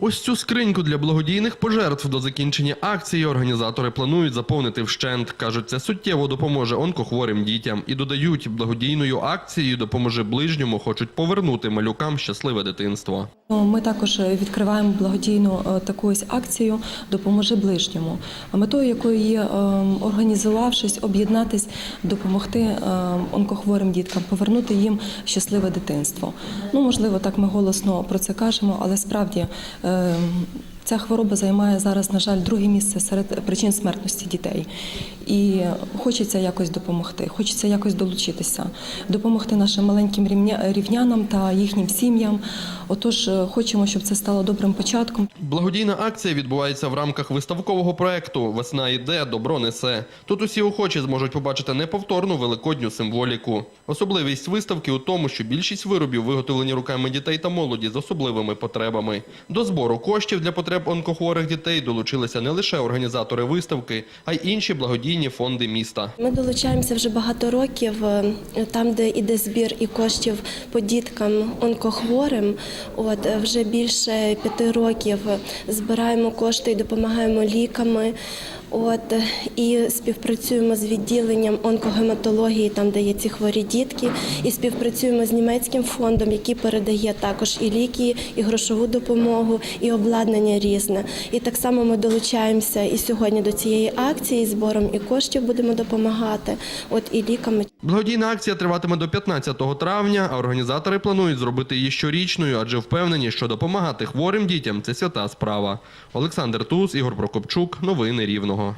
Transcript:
Ось цю скриньку для благодійних пожертв до закінчення акції організатори планують заповнити вщент. Кажуть, це суттєво допоможе онкохворим дітям. І додають, благодійною акцією допоможе ближньому, хочуть повернути малюкам щасливе дитинство. Ну, Ми також відкриваємо благодійну е, таку ось акцію Допоможи ближньому, метою якої є е, організувавшись, об'єднатись, допомогти е, онкохворим діткам, повернути їм щасливе дитинство. Ну, можливо, так ми голосно про це кажемо, але справді Um, ця хвороба займає зараз, на жаль, друге місце серед причин смертності дітей. І хочеться якось допомогти, хочеться якось долучитися, допомогти нашим маленьким рівнянам та їхнім сім'ям. Отож, е, хочемо, щоб це стало добрим початком. Благодійна акція відбувається в рамках виставкового проекту Весна йде, добро несе. Тут усі охочі зможуть побачити неповторну великодню символіку. Особливість виставки у тому, що більшість виробів виготовлені руками дітей та молоді з особливими потребами. До збору коштів для потреб онкохворих дітей долучилися не лише організатори виставки, а й інші благодійні фонди міста. Ми долучаємося вже багато років е, там, де іде збір і коштів по діткам онкохворим. От е, вже більше п'яти років збираємо кошти і допомагаємо ліками. От е, і співпрацюємо з відділенням онкогематології, там де є ці хворі дітки, і співпрацюємо з німецьким фондом, який передає також і ліки, і грошову допомогу, і обладнання різне. І так само ми долучаємося і сьогодні до цієї акції збором і коштів будемо допомагати. От і ліками. Благодійна акція триватиме до 15 травня, а організатори планують зробити її щорічною, адже впевнені, що допомагати хворим дітям це свята справа. Олександр Туз, Ігор Прокопчук. Новини Рівного.